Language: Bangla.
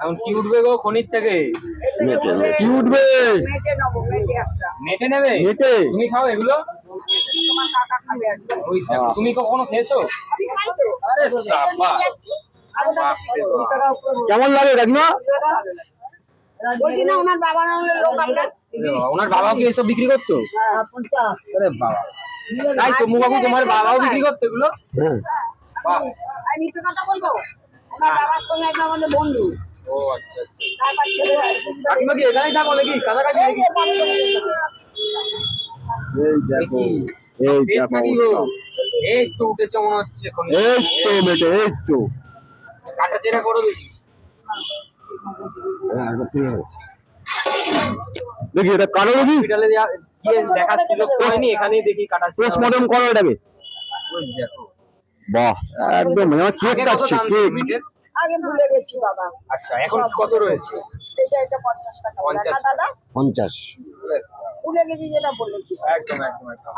এখন কি উঠবে গো খনির থেকে? কি উঠবে? নেটে নেবে? নেটে? তুমি খাও এগুলো। তুমি কখনো খেয়েছো? আরে। কেমন লাগে না ওনার বাবা না হলে লোক আমরা ওনার বাবা কি এসব বিক্রি করতো? আরে বাবা। তাই তো বাবু তোমার বাবাও বিক্রি করতো এগুলো? হ্যাঁ। বাহ। আমি মিথ্যে কথা বলব? ওনার বাবার সঙ্গে একদম আমাদের বন্ধু। ও আচ্ছা আচ্ছা। তারপর ছেলে কাকিমা কি এখানেই থাকো নাকি? কাছাকাছি নাকি? এই দেখো এই দেখো এই তো উঠেছে মনে হচ্ছে এই তো বেটে এই তো। কাটা চেরা করো দেখি। হ্যাঁ। দেখি এটা কারও দেখি? হসপিটালে গিয়ে দেখাচ্ছিল হয়নি এখানেই দেখি কাটা পোস্টমর্টম করো এটাকে ওই দেখো। বাহ একদম আমার কেক কাটছে কেক আগে ভুলে গেছি বাবা। আচ্ছা এখন কত রয়েছে? এটা এটা পঞ্চাশ টাকা বলে। না পঞ্চাশ। দাদা? পঞ্চাশ। ভুলে গেছি যেটা বলেছি। একদম একদম একদম।